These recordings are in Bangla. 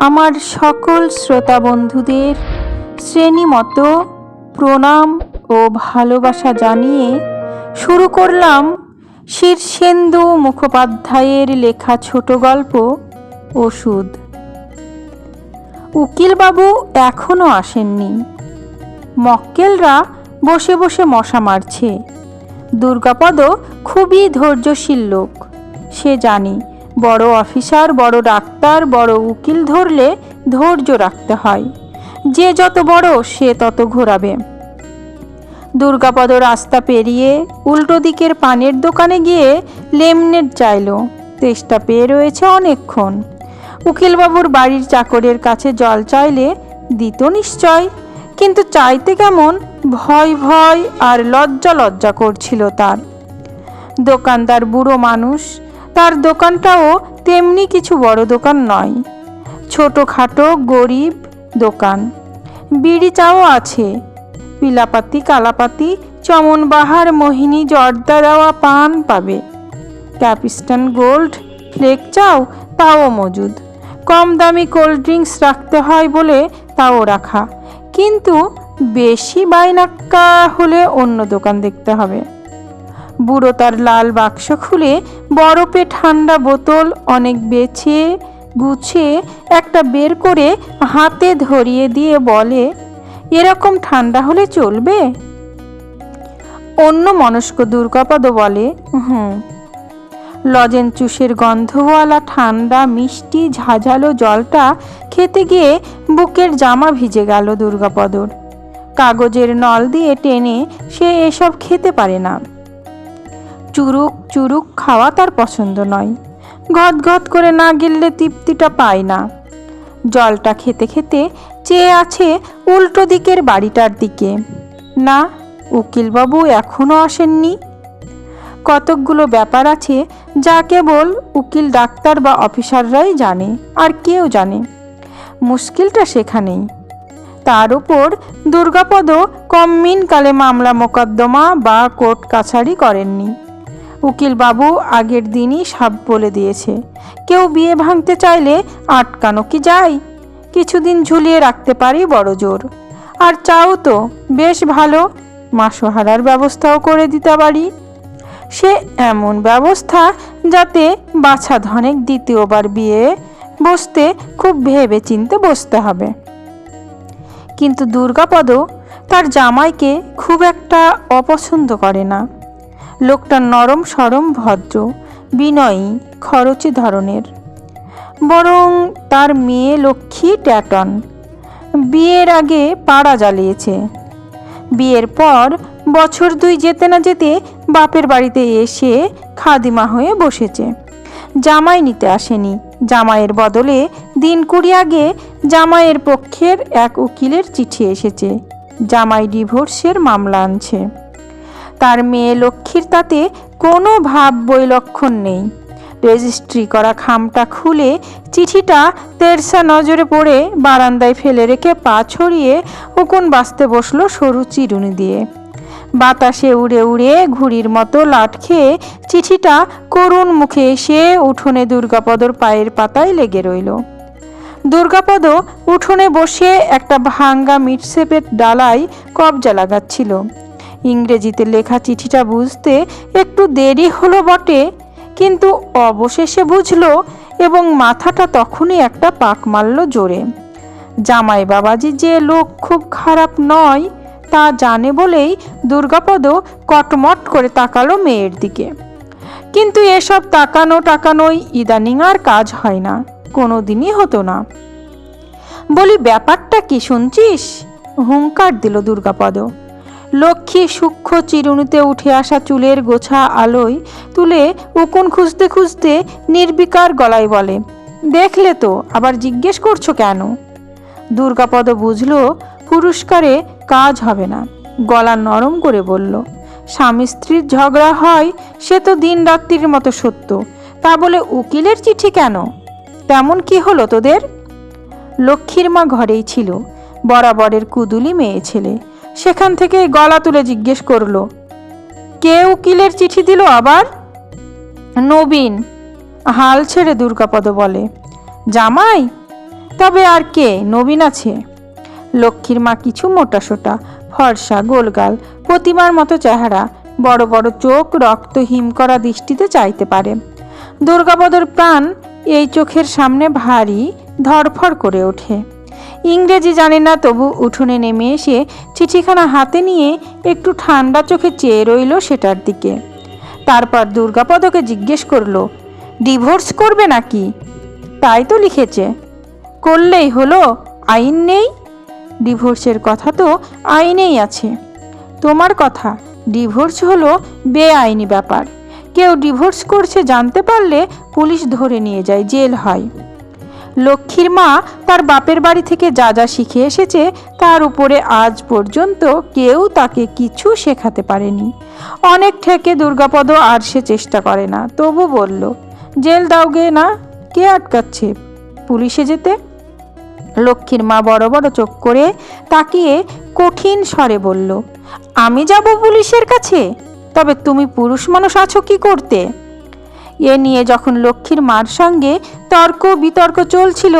আমার সকল শ্রোতা বন্ধুদের শ্রেণীমতো প্রণাম ও ভালোবাসা জানিয়ে শুরু করলাম শীর্ষেন্দু মুখোপাধ্যায়ের লেখা ছোট গল্প, ওষুধ। উকিলবাবু এখনও আসেননি। মক্কেলরা বসে বসে মশা মারছে। দুর্গাপদ খুবই ধৈর্যশীল লোক, সে জানে বড় অফিসার, বড় ডাক্তার, বড় উকিল ধরলে ধৈর্য রাখতে হয়। যে যত বড়, সে তত ঘোরাবে। দুর্গাপদ রাস্তা পেরিয়ে উল্টো দিকের পানের দোকানে গিয়ে লেমনেট চাইল। তেষ্টা পেয়ে রয়েছে অনেকক্ষণ। উকিলবাবুর বাড়ির চাকরের কাছে জল চাইলে দিত নিশ্চয়, কিন্তু চাইতে কেমন ভয় ভয় আর লজ্জা লজ্জা করছিল তার। দোকানদার বুড়ো মানুষ তার দোকানটাও তেমনি কিছু বড় দোকান নয়। ছোটোখাটো, গরিব দোকান। বিড়ি চাও আছে। পিলাপাতি, কালাপাতি, চমনবাহার, মোহিনী, জর্দা দেওয়া পান পাবে। ক্যাপিস্টান গোল্ড, ফ্লেক চাও, তাও মজুদ। কম দামি কোল্ড ড্রিঙ্কস রাখতে হয় বলে তাও রাখা। কিন্তু বেশি বাইনাক্কা হলে অন্য দোকান দেখতে হবে। বুড়ো তার লাল বাক্স খুলে বরফে ঠান্ডা বোতল অনেক বেছে গুছিয়ে একটা বের করে হাতে ধরিয়ে দিয়ে বলে, এরকম ঠান্ডা হলে চলবে? অন্য মনস্ক দুর্গাপদ বলে, হুম। লজেন চুষের গন্ধওয়ালা ঠান্ডা মিষ্টি ঝাঝালো জলটা খেতে গিয়ে বুকের জামা ভিজে গেল দুর্গাপদর। কাগজের নল দিয়ে টেনে সে এসব খেতে পারে না। চুরুক চুরুক খাওয়া তার পছন্দ নয়। ঘট ঘট করে না গিললে তৃপ্তিটা পায় না। জলটা খেতে খেতে চেয়ে আছে উল্টো দিকের বাড়িটার দিকে। না, উকিলবাবু এখনও আসেননি। কতকগুলো ব্যাপার আছে যা কেবল উকিল, ডাক্তার বা অফিসাররাই জানে, আর কেউ জানে। মুশকিলটা সেখানেই। তার উপর দুর্গাপদ কম্মিনকালে মামলা মোকদ্দমা বা কোর্ট কাছারি করেননি। উকিলবাবু আগের দিনই সাপ বলে দিয়েছে। কেউ বিয়ে ভাঙতে চাইলে আটকানো কি যায়? কিছুদিন ঝুলিয়ে রাখতে পারি বড় জোর। আর চাও তো, বেশ ভালো। মাসোহারার ব্যবস্থাও করে দিতে পারি। সে এমন ব্যবস্থা যাতে বাছা ধনেক দ্বিতীয়বার বিয়ে বসতে খুব ভেবে চিনতে বসতে হবে। কিন্তু দুর্গাপদ তার জামাইকে খুব একটা অপছন্দ করে না। লোকটা নরম সরম ভদ্র, বিনয়ী, খরচি ধরনের। বরং তার মেয়ে লক্ষ্মী ট্যাটন। বিয়ের আগে পাড়া জ্বালিয়েছে। বিয়ের পর বছর দুই যেতে না যেতে বাপের বাড়িতে এসে খাদিমা হয়ে বসেছে। জামাই নিতে আসেনি। জামাইয়ের বদলে দিন কুড়ি আগে জামাইয়ের পক্ষের এক উকিলের চিঠি এসেছে। জামাই ডিভোর্সের মামলা আনছে। তার মেয়ে লক্ষ্মীর তাতে কোনো ভাব বৈলক্ষণ নেই। রেজিস্ট্রি করা খামটা খুলে চিঠিটা তেরসা নজরে পড়ে বারান্দায় ফেলে রেখে পা ছড়িয়ে উকুন বাঁচতে বসল সরু চিরুনি দিয়ে। বাতাসে উড়ে উড়ে ঘুড়ির মতো লাট খেয়ে চিঠিটা করুণ মুখে এসে উঠোনে দুর্গাপদর পায়ের পাতায় লেগে রইল। দুর্গাপদ উঠোনে বসে একটা ভাঙ্গা মিটসেপের ডালায় কবজা লাগাচ্ছিল। ইংরেজিতে লেখা চিঠিটা বুঝতে একটু দেরি হলো বটে, কিন্তু অবশেষে বুঝলো এবং মাথাটা তখনই একটা পাক মারল জোরে। জামাই বাবাজি যে লোক খুব খারাপ নয়, তা জানে বলেই দুর্গাপদ কটমট করে তাকালো মেয়ের দিকে। কিন্তু এসব তাকানো টাকানোই ইদানিং আর কাজ হয় না কোনো দিনই হতো না। বলি, ব্যাপারটা কি শুনছিস? হুঙ্কার দিল দুর্গাপদ। লক্ষ্মী সূক্ষ্ম চিরুনিতে উঠে আসা চুলের গোছা আলোয় তুলে উকুন খুঁজতে খুঁজতে নির্বিকার গলায় বলে, দেখলে তো, আবার জিজ্ঞেস করছ কেন? দুর্গাপদ বুঝল, পুরস্কারে কাজ হবে না। গলা নরম করে বলল, স্বামী স্ত্রীর ঝগড়া হয়, সে তো দিন রাত্রির মতো সত্য। তা বলে উকিলের চিঠি কেন? তেমন কি হলো তোদের? লক্ষ্মীর মা ঘরেই ছিল, বরাবরের কুদুলি মেয়ে ছেলে। সেখান থেকে গলা তুলে জিজ্ঞেস করল কে উকিলের চিঠি দিল আবার? নবীন, হাল ছেড়ে দুর্গাপদ বলে, জামাই, তবে আর কে? নবীন আছে। লক্ষ্মীর মা কিছু মোটাসোটা, ফর্সা, গোলগাল, প্রতিমার মতো চেহারা, বড় বড় চোখ, রক্ত হিম করা দৃষ্টিতে চাইতে পারে। দুর্গাপদর প্রাণ এই চোখের সামনে ভারী ধরফর করে ওঠে। ইংরেজি জানে না, তবু উঠোনে নেমে এসে চিঠিখানা হাতে নিয়ে একটু ঠান্ডা চোখে চেয়ে রইল সেটার দিকে। তারপর দুর্গাপদকে জিজ্ঞেস করল, ডিভোর্স করবে নাকি? তাই তো লিখেছে। করলেই হলো, আইন নেই? ডিভোর্সের কথা তো আইনেই আছে। তোমার কথা, ডিভোর্স হলো বেআইনি ব্যাপার। কেউ ডিভোর্স করছে জানতে পারলে পুলিশ ধরে নিয়ে যায়, জেল হয়। লক্ষ্মীর মা তার বাপের বাড়ি থেকে যা যা শিখে এসেছে, তার উপরে আজ পর্যন্ত কেউ তাকে কিছু শেখাতে পারেনি। অনেক ঠেকে দুর্গাপদ আর সে চেষ্টা করে না। তবু বলল, জেল দাওগে না, কে আটকাচ্ছে? পুলিশে যেতে? লক্ষ্মীর মা বড় বড় চোখ করে তাকিয়ে কঠিন স্বরে বলল, আমি যাব পুলিশের কাছে? তবে তুমি পুরুষ মানুষ আছো কি করতে? এ নিয়ে যখন লক্ষ্মীর মার সঙ্গে তর্ক বিতর্ক চলছিল,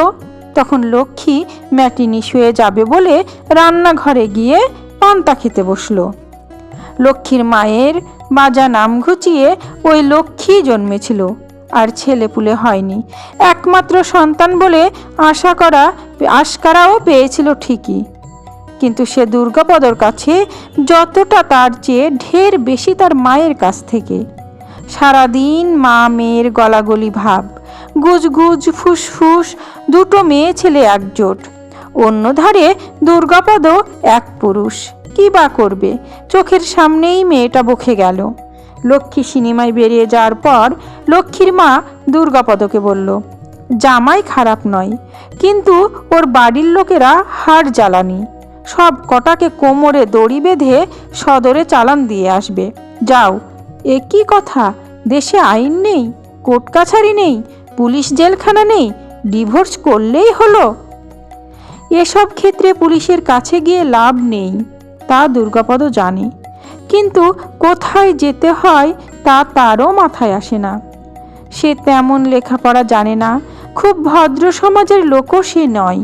তখন লক্ষ্মী ম্যাটিনি শুয়ে যাবে বলে রান্নাঘরে গিয়ে পান্তা খেতে বসল। লক্ষ্মীর মায়ের বাজা নাম ঘুচিয়ে ওই লক্ষ্মী জন্মেছিল, আর ছেলে পুলে হয়নি। একমাত্র সন্তান বলে আশা করা, আশকারাও পেয়েছিল ঠিকই। কিন্তু সে দুর্গাপদর কাছে যতটা তার চেয়ে ঢের বেশি তার মায়ের কাছ থেকে। সারাদিন মা মেয়ের গলাগলি ভাব। গুজগুজ, ফুসফুস, দুটো মেয়ে ছেলে একজোট। অন্য ধারে দুর্গাপদ এক পুরুষ। কি বা করবে? চোখের সামনেই মেয়েটা বকে গেল। লক্ষ্মী সিনেমায় বেরিয়ে যাওয়ার পর লক্ষ্মীর মা দুর্গাপদকে বলল, জামাই খারাপ নয়, কিন্তু ওর বাড়ির লোকেরা হাড় জ্বালানি। সব কটাকে কোমরে দড়ি বেঁধে সদরে চালান দিয়ে আসবে। যাও এ কি কথা? দেশে আইন নেই কোর্ট কাছারি নেই, পুলিশ জেলখানা নেই, ডিভোর্স করলেই হলো। এসব ক্ষেত্রে পুলিশের কাছে গিয়ে লাভ নেই, তা দুর্গাপদ জানে। কিন্তু কোথায় যেতে হয় তা তারও মাথায় আসে না। সে তেমন লেখাপড়া জানে না, খুব ভদ্র সমাজের লোকও সে নয়।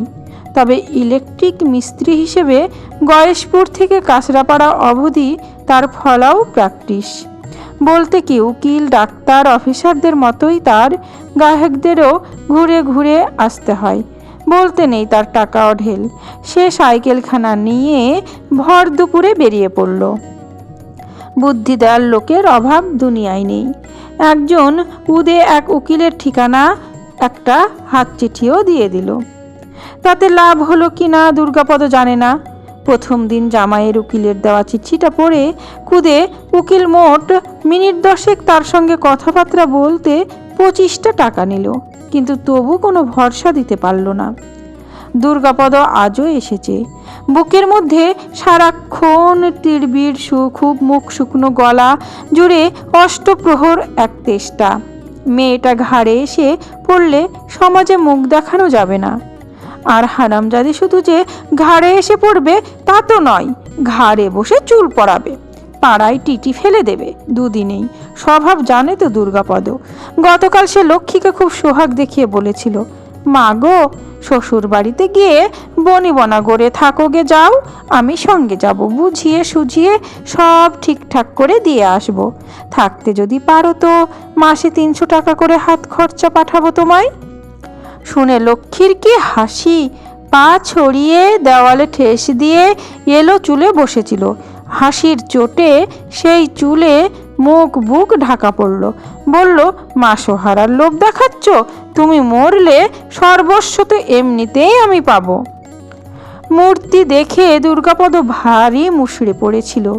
তবে ইলেকট্রিক মিস্ত্রি হিসেবে গয়েশপুর থেকে কাঁচরাপাড়া অবধি তার ফলাও প্র্যাকটিস। বলতে কি উকিল, ডাক্তার, অফিসারদের মতোই তার গ্রাহকদেরও ঘুরে ঘুরে আসতে হয়। বলতে নেই তার টাকা অঢেল। সে সাইকেলখানা নিয়ে ভর দুপুরে বেরিয়ে পড়ল। বুদ্ধি দেওয়ার লোকের অভাব দুনিয়ায় নেই। একজন উদে এক উকিলের ঠিকানা একটা হাত চিঠিও দিয়ে দিল। তাতে লাভ হলো কি না দুর্গাপদ জানে না। প্রথম দিন জামাইয়ের উকিলের দেওয়া চিঠিটা পড়ে কুদে উকিল মোট মিনিট দশেক তার সঙ্গে কথাবার্তা বলতে পঁচিশটা টাকা নিল, কিন্তু তবু কোনো ভরসা দিতে পারল না। দুর্গাপদ আজও এসেছে। বুকের মধ্যে সারাক্ষণ তীরবির সুখুব মুখ শুকনো গলা জুড়ে অষ্টপ্রহর এক তেষ্টা। মেয়েটা ঘাড়ে এসে পড়লে সমাজে মুখ দেখানো যাবে না। আর হারামজাদি শুধু যে ঘাড়ে এসে পড়বে, তা তো নয়, ঘাড়ে বসে চুল পড়াবে পাড়ায় টিটি ফেলে দেবে দুদিনেই, স্বভাব জানে তো দুর্গাপদ। গতকাল সে লক্ষ্মীকে খুব সোহাগ দেখিয়ে বলেছিল, মা গো শ্বশুর বাড়িতে গিয়ে বনি বনা গড়ে থাকোগে যাও, আমি সঙ্গে যাব, বুঝিয়ে সুঝিয়ে সব ঠিকঠাক করে দিয়ে আসব। থাকতে যদি পারো তো, মাসে তিনশো টাকা করে হাত খরচা পাঠাবো তোমায়। শুনে লক্ষ্মীর কি হাসি? পা ছড়িয়ে দেওয়ালে ঠেস দিয়ে এলো চুলে বসেছিল। হাসির চোটে সেই চুলে মুখ বুক ঢাকা পড়ল। বলল মাসোহারার লোভ দেখাচ্ছ? তুমি মরলে সর্বস্ব তো এমনিতেই আমি পাবো। মূর্তি দেখে দুর্গাপদ ভারী মুষড়ে পড়েছিল।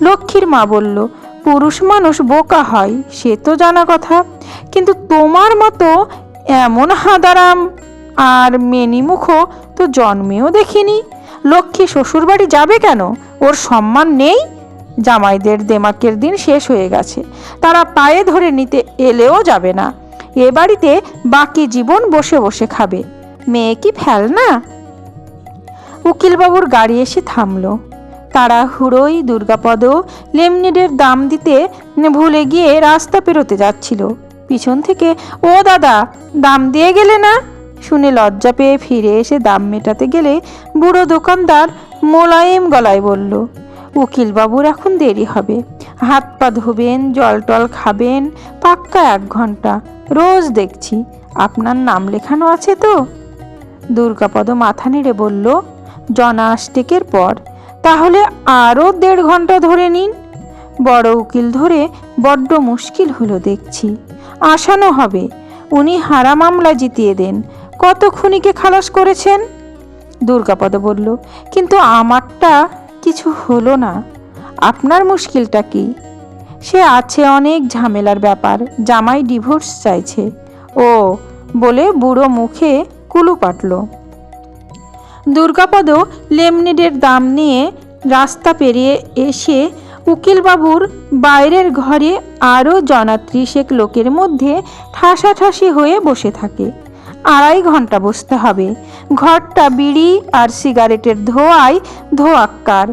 লক্ষ্মীর মা বলল, পুরুষ মানুষ বোকা হয়, সে তো জানা কথা। কিন্তু তোমার মতো এমন হাঁদারাম। আর মেনিমুখো তো জন্মেও দেখিনি। লক্ষ্মী শ্বশুরবাড়ি যাবে কেন? ওর সম্মান নেই? জামাইদের দেমাকের দিন শেষ হয়ে গেছে। তারা পায়ে ধরে নিতে এলেও যাবে না। এ বাড়িতে বাকি জীবন বসে বসে খাবে। মেয়ে কি ফেল না উকিলবাবুর গাড়ি এসে থামল। তারা হুড়োই দুর্গাপদ লেমনিডের দাম দিতে ভুলে গিয়ে রাস্তা পেরোতে যাচ্ছিল। পিছন থেকে, ও দাদা, দাম দিয়ে গেলে না? শুনে লজ্জা পেয়ে ফিরে এসে দাম মেটাতে গেলে বুড়ো দোকানদার মোলায়েম গলায় বলল, উকিলবাবুর এখন দেরি হবে। হাত পা ধোবেন, জল টল খাবেন, পাক্কা এক ঘণ্টা। রোজ দেখছি। আপনার নাম লেখানো আছে তো? দুর্গাপদ মাথা নেড়ে বলল জনা আষ্টেকের পর। তাহলে আরও দেড় ঘণ্টা ধরে নিন। বড় উকিল ধরে বড্ড মুশকিল হলো দেখছি। আসানো হবে। উনি হারা মামলা জিতিয়ে দেন। কত খুনিকে খালাস করেছেন? দুর্গাপদ বলল, কিন্তু আমারটা কিছু হলো না। আপনার মুশকিলটা কি? সে আছে অনেক ঝামেলার ব্যাপার। জামাই ডিভোর্স চাইছে। ও, বলে বুড়ো মুখে কুলু পাটল। দুর্গাপদ লেমনেডের দাম নিয়ে রাস্তা পেরিয়ে এসে উকিলবাবুর বাইরের ঘরে আরও জনা ত্রিশেক লোকের মধ্যে ঠাসাঠাসি হয়ে বসে থাকে। আড়াই ঘণ্টা বসতে হবে। ঘরটা বিড়ি আর সিগারেটের ধোয়ায় ধোয়াক্কার।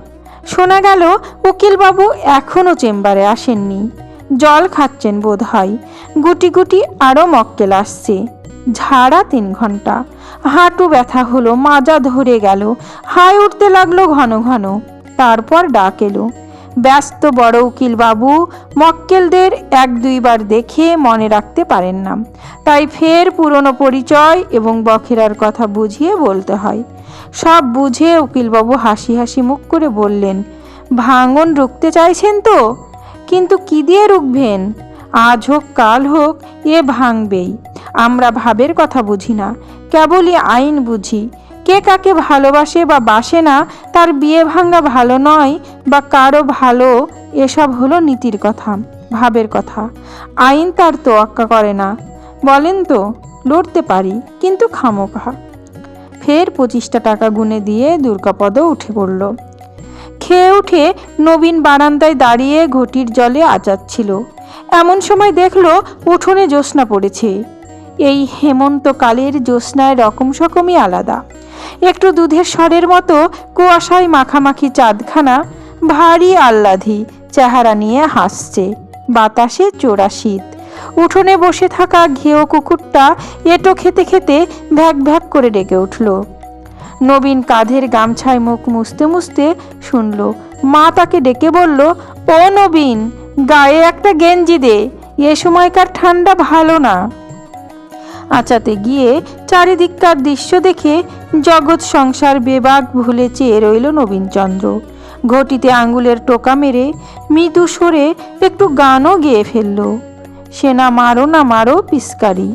শোনা গেল, উকিলবাবু এখনও চেম্বারে আসেননি। জল খাচ্ছেন বোধ হয় গুটি গুটি আরও মক্কেল আসছে। ঝাড়া তিন ঘণ্টা হাঁটু ব্যথা হলো, মাজা ধরে গেল। হাই উঠতে লাগল ঘন ঘন। তারপর ডাক এলো। ব্যস্ত বড় উকিল বাবু মক্কেলদের এক দুইবার দেখে মনে রাখতে পারেন না। তাই ফের পুরনো পরিচয় এবং বখেরার কথা বুঝিয়ে বলতে হয়। সব বুঝে উকিলবাবু হাসি হাসি মুখ করে বললেন, ভাঙন রুখতে চাইছেন তো? কিন্তু কি দিয়ে রুখবেন? আজ হোক, কাল হোক, এ ভাঙবেই। আমরা ভাবের কথা বুঝি না, কেবলই আইন বুঝি। কে কাকে ভালোবাসে বা বাসে না, তার বিয়ে ভাঙা ভালো নয় বা কারও ভালো, এসব হলো নীতির কথা, ভাবের কথা। আইন তার তোয়াক্কা করে না। বলেন তো, লড়তে পারি, কিন্তু খামোখা ফের পঁচিশটা টাকা গুনে দিয়ে দুর্গাপদ উঠে পড়ল। খেয়ে উঠে নবীন বারান্দায় দাঁড়িয়ে ঘটির জলে আচাচ্ছিল এমন সময় দেখল উঠোনে জ্যোৎস্না পড়েছে। এই হেমন্তকালের জ্যোৎস্নায় রকম সকমই আলাদা। একটু দুধের স্বরের মতো কুয়াশায় মাখামাখি চাঁদখানা, ভারী আহ্লাদি চেহারা নিয়ে হাসছে। বাতাসে চোরা শীত। উঠোনে বসে থাকা ঘেয় কুকুরটা এটো খেতে খেতে ভ্যাক ভ্যাক করে ডেকে উঠল। নবীন কাঁধের গামছায় মুখ মুছতে মুছতে শুনল। মা তাকে ডেকে বলল, ও নবীন, গায়ে একটা গেঞ্জি দে। এ সময়কার ঠান্ডা ভালো না। আচাতে গিয়ে চারিদিককার দৃশ্য দেখে জগৎ সংসার বেবাগ ভুলে চেয়ে রইল নবীনচন্দ্র। ঘটিতে আঙ্গুলের টোকা মেরে মৃদু সরে একটু গানও গেয়ে ফেলল। সে না মারো না মারো পিস্কারি।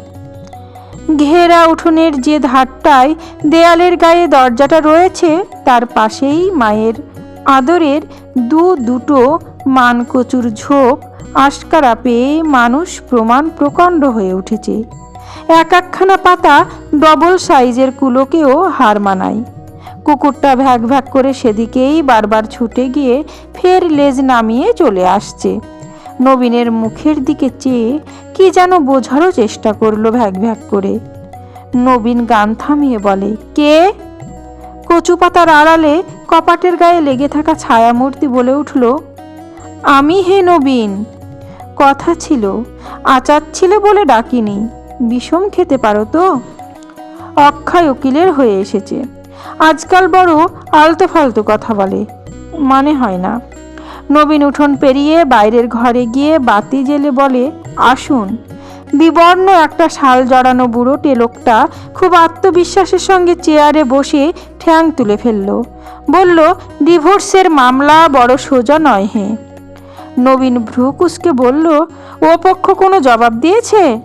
ঘেরা উঠোনের যে ধারটায় দেয়ালের গায়ে দরজাটা রয়েছে, তার পাশেই মায়ের আদরের দু দুটো মানকচুর ঝোপ, আশকারা পেয়ে মানুষ প্রমাণ প্রকাণ্ড হয়ে উঠেছে। এক একখানা পাতা ডবল সাইজের কুলোকেও হার মানায়। কুকুরটা ভ্যাক ভ্যাক করে সেদিকেই বারবার ছুটে গিয়ে ফের লেজ নামিয়ে চলে আসছে। নবীনের মুখের দিকে চেয়ে কি যেন বোঝারও চেষ্টা করল ভ্যাক ভ্যাক করে। নবীন গান থামিয়ে বলে, কে? কচু পাতার আড়ালে কপাটের গায়ে লেগে থাকা ছায়ামূর্তি বলে উঠল, আমি হে নবীন। কথা ছিল, আচার ছিল বলে ডাকিনি। বিষম খেতে পারো তো? অক্ষয় উকিলের হয়ে এসেছে। আজকাল বড় আলতো ফালতু কথা বলে মানে হয় না। নবীন উঠোন পেরিয়ে বাইরের ঘরে গিয়ে বাতি জেলে বলে, আসুন। বিবর্ণ একটা শাল জড়ানো বুড়ো টেলোকটা খুব আত্মবিশ্বাসের সঙ্গে চেয়ারে বসে ঠ্যাং তুলে ফেলল। বলল, ডিভোর্সের মামলা বড় সোজা নয় হে। নবীন ভ্রুকুসকে বলল, ও পক্ষ কোনো জবাব দিয়েছে?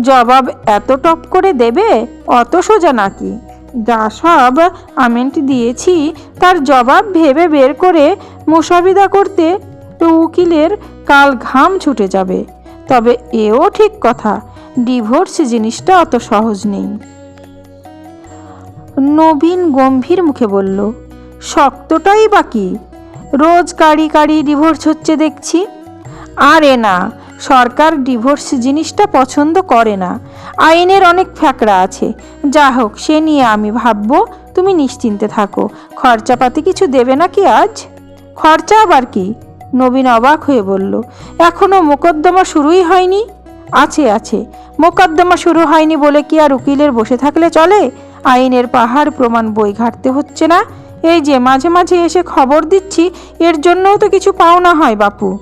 জবাব এত টপ করে দেবে? অত সোজা নাকি? যা সব আমেন্ট দিয়েছি, তার জবাব ভেবে বের করে মোসাবিদা করতে তো উকিলের কাল ঘাম ছুটে যাবে। তবে এও ঠিক কথা, ডিভোর্স জিনিসটা অত সহজ নেই। নবীন গম্ভীর মুখে বলল, শক্তটাই বাকি রোজ কাড়ি কাড়ি ডিভোর্স হচ্ছে দেখছি। আরে না সরকার ডিভোর্স জিনিসটা পছন্দ করে না। আইনের অনেক ফ্যাকড়া আছে। যা হোক, সে নিয়ে আমি ভাববো, তুমি নিশ্চিন্তে থাকো। খরচাপাতি কিছু দেবে নাকি আজ? খরচা আবার কি? নবীন অবাক হয়ে বলল, এখনও মোকদ্দমা শুরুই হয়নি? আছে আছে। মোকদ্দমা শুরু হয়নি বলে কি আর উকিলের বসে থাকলে চলে? আইনের পাহাড় প্রমাণ বই ঘাটতে হচ্ছে না? এই যে, মাঝে মাঝে এসে খবর দিচ্ছি, এর জন্যও তো কিছু পাওনা হয়, বাপু।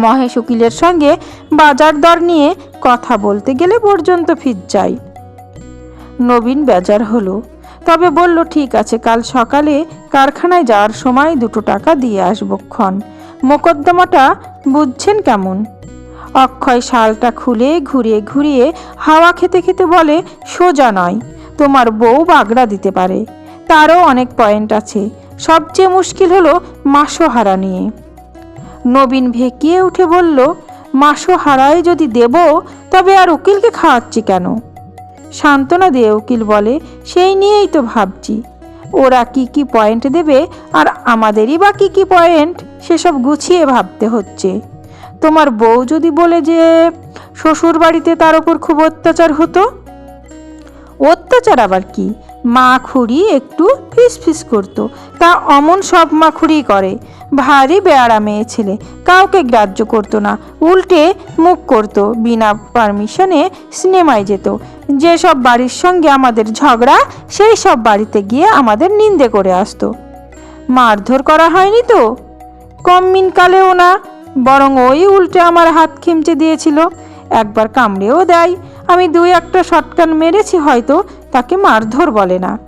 মহেশ উকিলের সঙ্গে বাজার দর নিয়ে কথা বলতে গেলে পর্যন্ত ফির যায় নবীন বেজার হলো। তবে বলল, ঠিক আছে, কাল সকালে কারখানায় যাওয়ার সময় দুটো টাকা দিয়ে আসব ক্ষণ। মোকদ্দমাটা বুঝছেন কেমন? অক্ষয় শালটা খুলে ঘুরিয়ে ঘুরিয়ে হাওয়া খেতে খেতে বলে, সোজা নয়, তোমার বউ বাগড়া দিতে পারে। তারও অনেক পয়েন্ট আছে। সবচেয়ে মুশকিল হলো মাসোহারা নিয়ে। নবীন ভেকিয়ে উঠে বলল মাসো হারায় যদি দেব, তবে আর উকিলকে খাওয়াচ্ছি কেন? সান্ত্বনা দিয়ে উকিল বলে, সেই নিয়েই তো ভাবছি। ওরা কি কি পয়েন্ট দেবে আর আমাদেরই বা কি কি পয়েন্ট, সেসব গুছিয়ে ভাবতে হচ্ছে। তোমার বউ যদি বলে যে শ্বশুর বাড়িতে তার ওপর খুব অত্যাচার হতো? অত্যাচার আবার কি? মা খুড়ি একটু ফিস ফিস করতো। তা অমন সব মা খুড়ি করে। ভারী বেয়ারা মেয়ে ছেলে। কাউকে গ্রাহ্য করতো না। উল্টে মুখ করতো। বিনা পারমিশনে সিনেমায় যেত। যেসব বাড়ির সঙ্গে আমাদের ঝগড়া, সেই সব বাড়িতে গিয়ে আমাদের নিন্দে করে আসতো। মারধর করা হয়নি তো? কম মিনকালেও না। বরং ওই উল্টে আমার হাত খিমচে দিয়েছিল। একবার কামড়েও দেয়। আমি দুই একটা শটকান মেরেছি হয়তো। তাকে মারধর বলে না।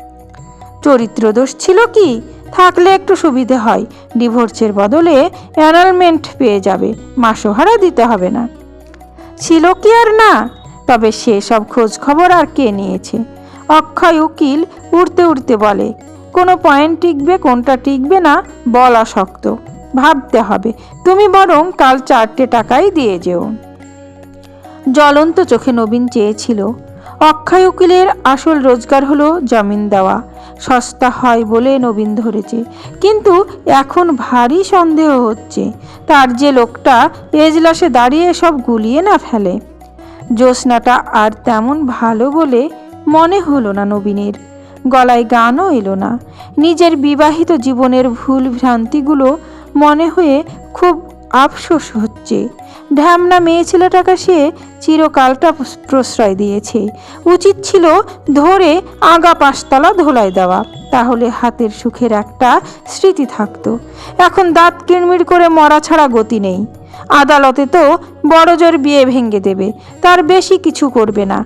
চরিত্র দোষ ছিল কি? থাকলে একটু সুবিধে হয়। ডিভোর্সের বদলে অ্যানালমেন্ট পেয়ে যাবে, মাসোহারা দিতে হবে না। ছিল কি আর না? তবে সে সব খোঁজ খবর আর কে নিয়েছে? অক্ষয় উকিল উড়তে উড়তে বলে, কোনো পয়েন্ট টিকবে, কোনটা টিকবে না, বলা শক্ত। ভাবতে হবে, তুমি বরং কাল চারটে টাকাই দিয়ে যেও। জ্বলন্ত চোখে নবীন চেয়েছিল অক্ষয় উকিলের আসল রোজগার হলো জামিন দেওয়া। সস্তা হয় বলে নবীন ধরেছে। কিন্তু এখন ভারী সন্দেহ হচ্ছে। তার যে লোকটা এজলাসে দাঁড়িয়ে সব গুলিয়ে না ফেলে। জ্যোৎস্নাটা আর তেমন ভালো বলে মনে হলো না নবীনের। গলায় গানও এলো না। নিজের বিবাহিত জীবনের ভুল ভ্রান্তিগুলো মনে হয়ে খুব আফসোস হচ্ছে। ঢ্যামনা মেয়ে ছেলেটাকে সে চিরকালটা প্রশ্রয় দিয়েছে। উচিত ছিল ধরে আগা পাঁচতলা ধোলাই দেওয়া, তাহলে হাতের সুখের একটা স্মৃতি থাকতো। এখন দাঁত কিড়মিড় করে মরা ছাড়া গতি নেই। আদালতে তো বড় জোর বিয়ে ভেঙে দেবে, তার বেশি কিছু করবে না।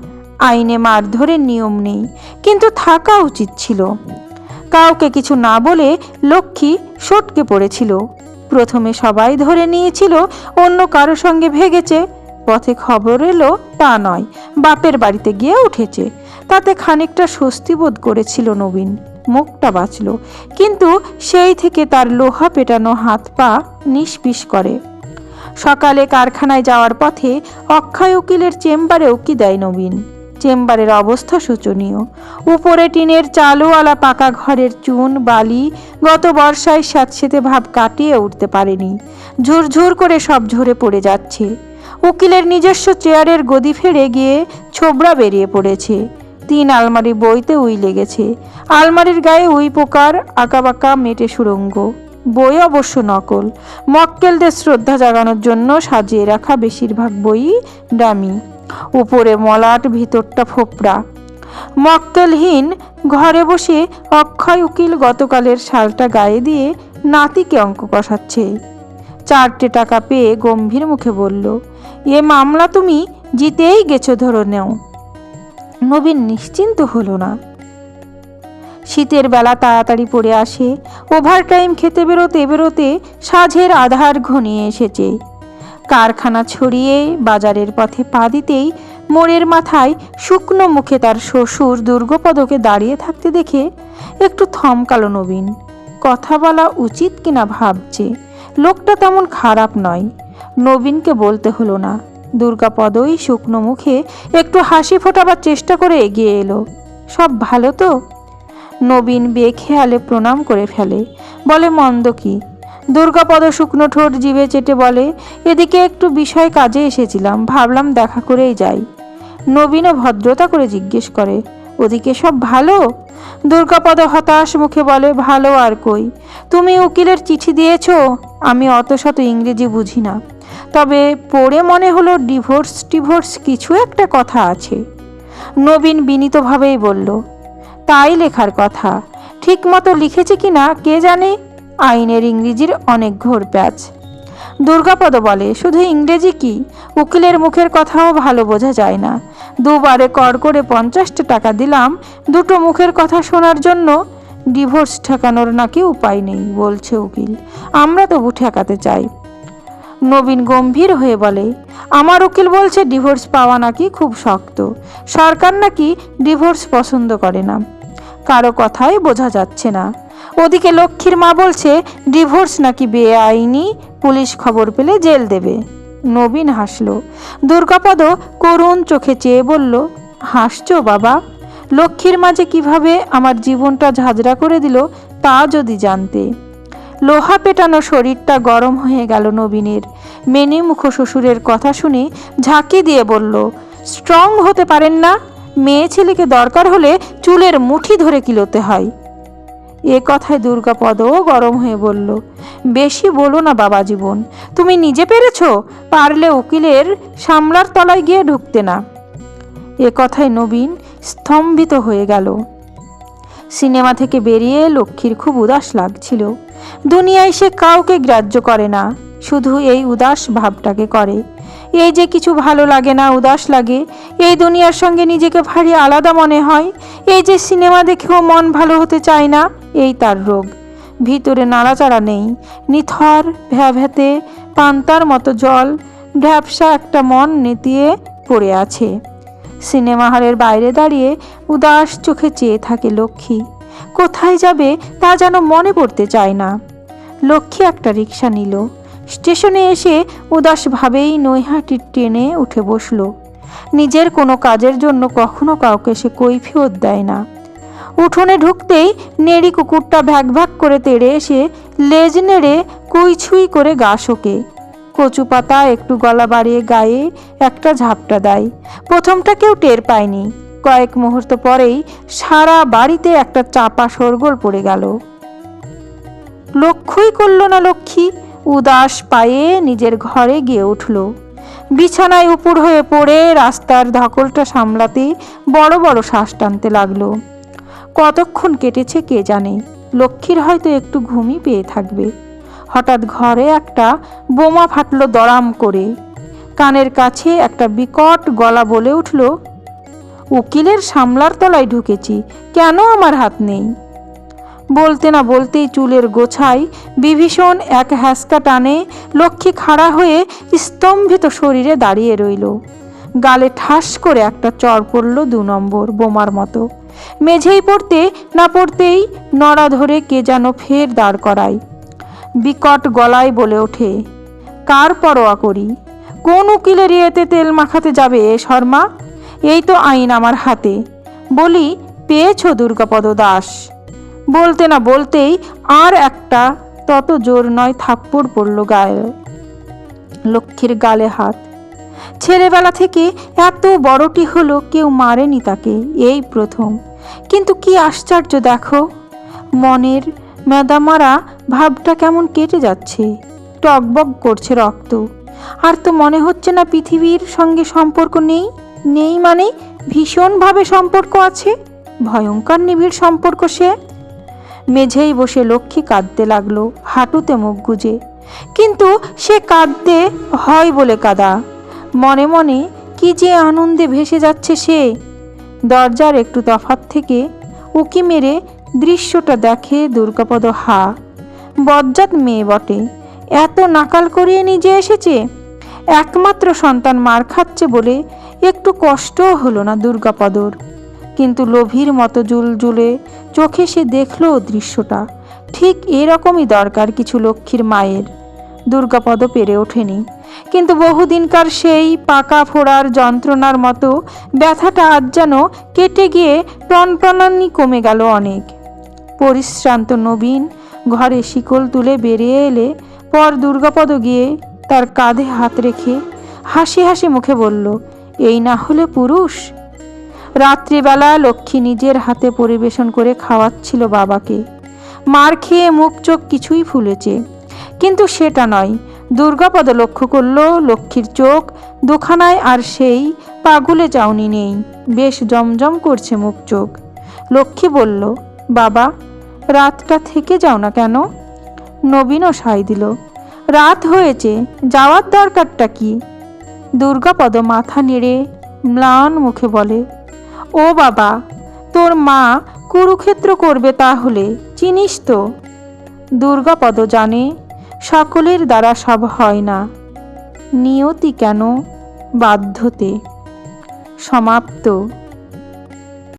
আইনে মারধরের নিয়ম নেই, কিন্তু থাকা উচিত ছিল। কাউকে কিছু না বলে লক্ষ্মী সটকে পড়েছিল। প্রথমে সবাই ধরে নিয়েছিল, অন্য কারও সঙ্গে ভেগেছে। পথে খবর এলো, তা নয়, বাপের বাড়িতে গিয়ে উঠেছে। তাতে খানিকটা স্বস্তি বোধ করেছিল নবীন, মুখটা বাঁচল। কিন্তু সেই থেকে তার লোহা পেটানো হাত পা নিষ্পিস করে। সকালে কারখানায় যাওয়ার পথে অক্ষয় উকিলের চেম্বারে উকি দেয় নবীন। চেম্বারের অবস্থা শোচনীয়। উপরে টিনের চালুওয়ালা পাকা ঘরের চুন, বালি গত বর্ষায় স্যাঁতসেতে ভাব কাটিয়ে উঠতে পারেনি। ঝুরঝুর করে সব ঝরে পড়ে যাচ্ছে। উকিলের নিজস্ব চেয়ারের গদি ফেড়ে গিয়ে ছোবড়া বেরিয়ে পড়েছে। তিন আলমারি বইতে উই লেগেছে। আলমারির গায়ে উই পোকার আঁকাবাঁকা মেটে সুরঙ্গ বই অবশ্য নকল। মক্কেলদের শ্রদ্ধা জাগানোর জন্য সাজিয়ে রাখা বেশিরভাগ বই ডামি উপরে মলাট ভিতরটা ফোপড়া। মক্কেলহীন ঘরে বসে অক্ষয় উকিল গতকালের শালটা গায়ে দিয়ে নাতিকে অঙ্ক কষাচ্ছে। চারটে টাকা পেয়ে গম্ভীর মুখে বলল, এ মামলা তুমি জিতেই গেছো ধরো নেও। নবীন নিশ্চিন্ত হলো না। শীতের বেলা তাড়াতাড়ি পড়ে আসে ওভার টাইম খেতে বেরোতে বেরোতে সাঝের আধার ঘনিয়ে এসেছে। কারখানা ছড়িয়ে বাজারের পথে পা দিতেই মোড়ের মাথায় শুকনো মুখে তার শ্বশুর দুর্গপদকে দাঁড়িয়ে থাকতে দেখে একটু থমকালো নবীন। কথা বলা উচিত কিনা ভাবছে। লোকটা তেমন খারাপ নয়। নবীনকে বলতে হলো না। দুর্গাপদই শুকনো মুখে একটু হাসি ফোটাবার চেষ্টা করে এগিয়ে এলো। সব ভালো তো? নবীন বেখেয়ালে প্রণাম করে ফেলে। বলে, মন্দ কি? দুর্গাপদ শুকনো ঠোঁট জিভে চেটে বলে, এদিকে একটু বিষয় কাজে এসেছিলাম, ভাবলাম দেখা করেই যাই। নবীনও ভদ্রতা করে জিজ্ঞেস করে, ওদিকে সব ভালো? দুর্গাপদ হতাশ মুখে বলে, ভালো আর কই। তুমি উকিলের চিঠি দিয়েছ? আমি অত শত ইংরেজি বুঝি না। তবে পড়ে মনে হলো ডিভোর্স টিভোর্স কিছু একটা কথা আছে। নবীন বিনীতভাবেই বলল, তাই লেখার কথা। ঠিক মতো লিখেছে কি না, কে জানে? আইনের ইংরেজির অনেক ঘোর প্যাচ। দুর্গাপদ বলে, শুধু ইংরেজি কি? উকিলের মুখের কথাও ভালো বোঝা যায় না। দুবারে কর করে পঞ্চাশটা টাকা দিলাম, দুটো মুখের কথা শোনার জন্য ডিভোর্স ঠেকানোর নাকি উপায় নেই, বলছে উকিল। আমরা তবু ঠেকাতে চাই। নবীন গম্ভীর হয়ে বলে, আমার উকিল বলছে ডিভোর্স পাওয়া নাকি খুব শক্ত। সরকার নাকি ডিভোর্স পছন্দ করে না। কারও কথাই বোঝা যাচ্ছে না। ওদিকে লক্ষ্মীর মা বলছে, ডিভোর্স নাকি বেআইনি? পুলিশ খবর পেলে জেল দেবে। নবীন হাসল। দুর্গাপদ করুণ চোখে চেয়ে বলল, হাসছো বাবা। লক্ষ্মীর মাঝে কীভাবে আমার জীবনটা ঝাঁঝরা করে দিল, তা যদি জানতে। লোহা পেটানো শরীরটা গরম হয়ে গেল নবীনের। মেনে মুখ শ্বশুরের কথা শুনে ঝাঁকি দিয়ে বলল, স্ট্রং হতে পারেন না। মেয়ে ছেলেকে দরকার হলে চুলের মুঠি ধরে কিলোতে হয়। এ কথায় দুর্গাপদও গরম হয়ে বলল, বেশি বলো না বাবা জীবন, তুমি নিজে পেরেছ? পারলে উকিলের সামলার তলায় গিয়ে ঢুকতে না। এ কথায় নবীন স্তম্ভিত হয়ে গেল। সিনেমা থেকে বেরিয়ে লক্ষ্মীর খুব উদাস লাগছিল। দুনিয়ায় সে কাউকে গ্রাহ্য করে না, শুধু এই উদাস ভাবটাকে করে। এই যে কিছু ভালো লাগে না, উদাস লাগে, এই দুনিয়ার সঙ্গে নিজেকে ভারী আলাদা মনে হয়, এই যে সিনেমা দেখেও মন ভালো হতে চায় না, এই তার রোগ। ভিতরে নাড়াচাড়া নেই, নিথর ভ্যাভ্যাতে পান্তার মতো জল ঢ্যাপসা একটা মন নেতিয়ে পড়ে আছে। সিনেমা হলের বাইরে দাঁড়িয়ে উদাস চোখে চেয়ে থাকে লক্ষ্মী। কোথায় যাবে তা যেন মনে পড়তে চায় না। লক্ষ্মী একটা রিক্সা নিল স্টেশনে এসে উদাসভাবেই নৈহাটির ট্রেনে উঠে বসল। নিজের কোনো কাজের জন্য কখনো কাউকে সে কৈফিয়ত দেয় না। উঠোনে ঢুকতেই নেড়ি কুকুরটা ভ্যাক ভ্যাক করে তেড়ে এসে লেজ নেড়ে কুইছুই করে গা শোকে। কচু পাতা একটু গলা বাড়িয়ে গায়ে একটা ঝাপটা দেয়। প্রথমটা কেউ টের পায়নি। কয়েক মুহূর্ত পরেই সারা বাড়িতে একটা চাপা সরগোল পড়ে গেল। লক্ষ্যই করল না, লক্ষ্মী? উদাস পায়ে নিজের ঘরে গিয়ে উঠল। বিছানায় উপুর হয়ে পড়ে রাস্তার ধকলটা সামলাতে বড় বড় শ্বাস টানতে লাগল। কতক্ষণ কেটেছে কে জানে? লক্ষ্মীর হয়তো একটু ঘুমই পেয়ে থাকবে। হঠাৎ ঘরে একটা বোমা ফাটলো দড়াম করে। কানের কাছে একটা বিকট গলা বলে উঠল, উকিলের সামলার তলায় ঢুকেছি। কেন আমার হাত নেই? বলতে না বলতেই চুলের গোছায় বিভীষণ এক হ্যাসকা টানে লক্ষ্মী খাড়া হয়ে স্তম্ভিত শরীরে দাঁড়িয়ে রইল। গালে ঠাস করে একটা চর পড়ল দু নম্বর বোমার মতো। মেঝেই পড়তে না পড়তেই নড়া ধরে কে যেন ফের দাঁড় করায়। বিকট গলায় বলে ওঠে, কার পরোয়া করি? কোন উকিলের ইয়েতে তেল মাখাতে যাবে এ শর্মা? এই তো আইন আমার হাতে। বলি, পেয়েছ দুর্গাপদ দাস। বলতে না বলতেই আর একটা তত জোর নয় থাপ্পড় পড়ল গায়ে। লক্ষ্মীর গালে হাত। ছেলেবেলা থেকে এত বড়টি হলো কেউ মারেনি তাকে, এই প্রথম। কিন্তু কি আশ্চর্য দেখো, মনের মেদামারা ভাবটা কেমন কেটে যাচ্ছে। টকবক করছে রক্ত। আর তো মনে হচ্ছে না পৃথিবীর সঙ্গে সম্পর্ক নেই নেই মানে ভীষণভাবে সম্পর্ক আছে। ভয়ঙ্কর নিবিড় সম্পর্ক সে। মেঝেই বসে লক্ষ্মী কাঁদতে লাগল, হাঁটুতে মুখ গুজে। কিন্তু সে কাঁদতে হয় বলে কাদা। মনে মনে, কি যে আনন্দে ভেসে যাচ্ছে সে। দরজার একটু তফাত থেকে উকি মেরে দৃশ্যটা দেখে দুর্গাপদ হা। বজ্জাত মেয়ে বটে, এত নাকাল করিয়ে নিজে এসেছে। একমাত্র সন্তান মার খাচ্ছে বলে একটু কষ্টও হলো না দুর্গাপদর। কিন্তু লোভীর মতো জুল জুলে চোখে সে দেখল দৃশ্যটা। ঠিক এরকমই দরকার কিছু লক্ষ্মীর মায়ের। দুর্গাপদ পেরে ওঠেনি। কিন্তু বহুদিনকার সেই পাকা ফোড়ার যন্ত্রণার মতো ব্যথাটা আজ যেন কেটে গিয়ে টনটনানি কমে গেল অনেক। পরিশ্রান্ত নবীন ঘরে শিকল তুলে বেরিয়ে এলে পর দুর্গাপদ গিয়ে তার কাঁধে হাত রেখে হাসি হাসি মুখে বলল, এই না হলে পুরুষ রাত্রিবেলা লক্ষ্মী নিজের হাতে পরিবেশন করে খাওয়াচ্ছিল বাবাকে। মার খেয়ে মুখ চোখ কিছুই ফুলেছে। কিন্তু সেটা নয়, দুর্গাপদ লক্ষ্য করল লক্ষ্মীর চোখ দুখানায় আর সেই পাগুলে চাউনি নেই, বেশ জমজম করছে মুখ চোখ। লক্ষ্মী বলল, বাবা, রাতটা থেকে যাও না কেন? নবীনও সাই দিল, রাত হয়েছে, যাওয়ার দরকারটা কি? দুর্গাপদ মাথা নেড়ে ম্লান মুখে বলে ও বাবা, তোর মা কুরুক্ষেত্র করবে তাহলে, চিনিস তো? দুর্গাপদ জানে, সকলের দ্বারা সব হয় না। নিয়তি কেন বাধ্যতে? সমাপ্ত।